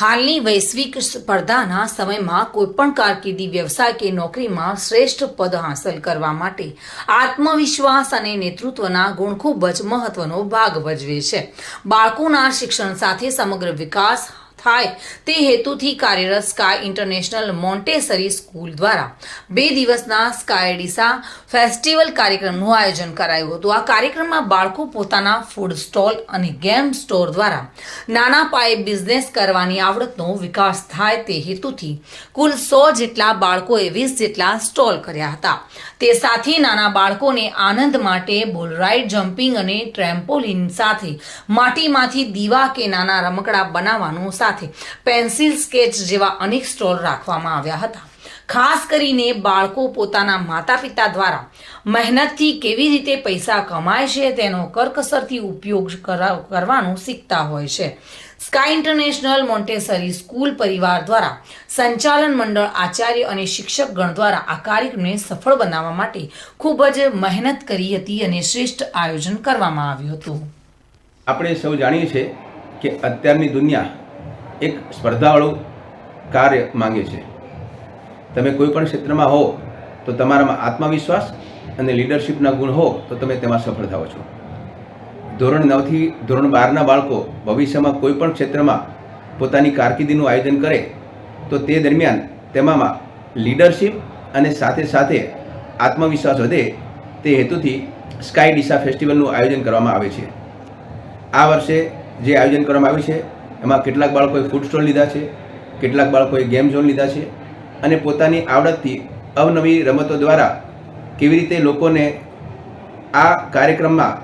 હાલની વૈશ્વિક સ્પર્ધાના સમયમાં કોઈપણ કારકિર્દી વ્યવસાય કે નોકરીમાં શ્રેષ્ઠ પદ હાંસલ કરવા માટે આત્મવિશ્વાસ અને નેતૃત્વના ગુણ ખૂબ જ મહત્વનો ભાગ ભજવે છે. બાળકોના શિક્ષણ સાથે સમગ્ર વિકાસ થાય. તે હેતુથી કાર્યરત સ્કાય ઇન્ટરનેશનલ મોન્ટેસરી સ્કૂલ દ્વારા બે દિવસના સ્કાય ડીસા ફેસ્ટિવલ કાર્યક્રમનું આયોજન કરાયું હતું. આ કાર્યક્રમમાં બાળકો પોતાના ફૂડ સ્ટોલ અને ગેમ સ્ટોર દ્વારા નાના પાયે બિઝનેસ કરવાની આવડતનો વિકાસ થાય તે હેતુથી કુલ સો જેટલા બાળકોએ વીસ જેટલા સ્ટોલ કર્યા હતા. તે સાથે નાના બાળકોને આનંદ માટે બોલ રાઇડ જમ્પિંગ અને ટ્રેમ્પોલિન સાથે માટીમાંથી દીવા કે નાના રમકડા બનાવવાનું સાથે પેન્સિલ સ્કેચ જેવા અનેક સ્ટોલ રાખવામાં આવ્યા હતા. ખાસ કરીને બાળકો પોતાના માતા પિતા દ્વારા મહેનતથી કેવી રીતે પૈસા કમાય છે તેનો કરકસરથી ઉપયોગ કરવાનું શીખતા હોય છે. સ્કાય ઇન્ટરનેશનલ મોન્ટેસરી સ્કૂલ પરિવાર દ્વારા સંચાલન મંડળ આચાર્ય અને શિક્ષકગણ દ્વારા આ કાર્યક્રમને સફળ બનાવવા માટે ખૂબ જ મહેનત કરી હતી અને શ્રેષ્ઠ આયોજન કરવામાં આવ્યું હતું. આપણે સૌ જાણીએ છીએ કે અત્યારની દુનિયા એક સ્પર્ધાવાળું કાર્ય માંગે છે. તમે કોઈ પણ ક્ષેત્રમાં હો, તો તમારામાં આત્મવિશ્વાસ અને લીડરશિપના ગુણ હો, તો તમે તેમાં સફળ થાઓ છો. ધોરણ નવથી ધોરણ બારના બાળકો ભવિષ્યમાં કોઈ પણ ક્ષેત્રમાં પોતાની કારકિર્દીનું આયોજન કરે, તો તે દરમિયાન તેમાંમાં લીડરશિપ અને સાથે સાથે આત્મવિશ્વાસ વધે તે હેતુથી સ્કાય ડીસા ફેસ્ટિવલનું આયોજન કરવામાં આવે છે. આ વર્ષે જે આયોજન કરવામાં આવ્યું છે એમાં કેટલાક બાળકોએ ફૂડ સ્ટોલ લીધા છે, કેટલાક બાળકોએ ગેમ ઝોન લીધા છે અને પોતાની આવડતથી અવનવી રમતો દ્વારા કેવી રીતે લોકોને આ કાર્યક્રમમાં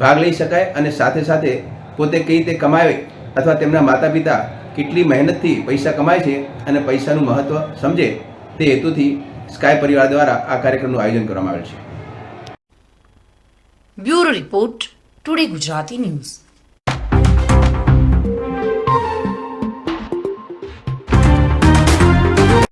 ભાગ લઈ શકાય અને સાથે સાથે પોતે કઈ રીતે કમાવે અથવા તેમના માતા પિતા કેટલી મહેનતથી પૈસા કમાય છે અને પૈસાનું મહત્ત્વ સમજે તે હેતુથી સ્કાય પરિવાર દ્વારા આ કાર્યક્રમનું આયોજન કરવામાં આવેલ છે. Bureau report, today Gujarati news.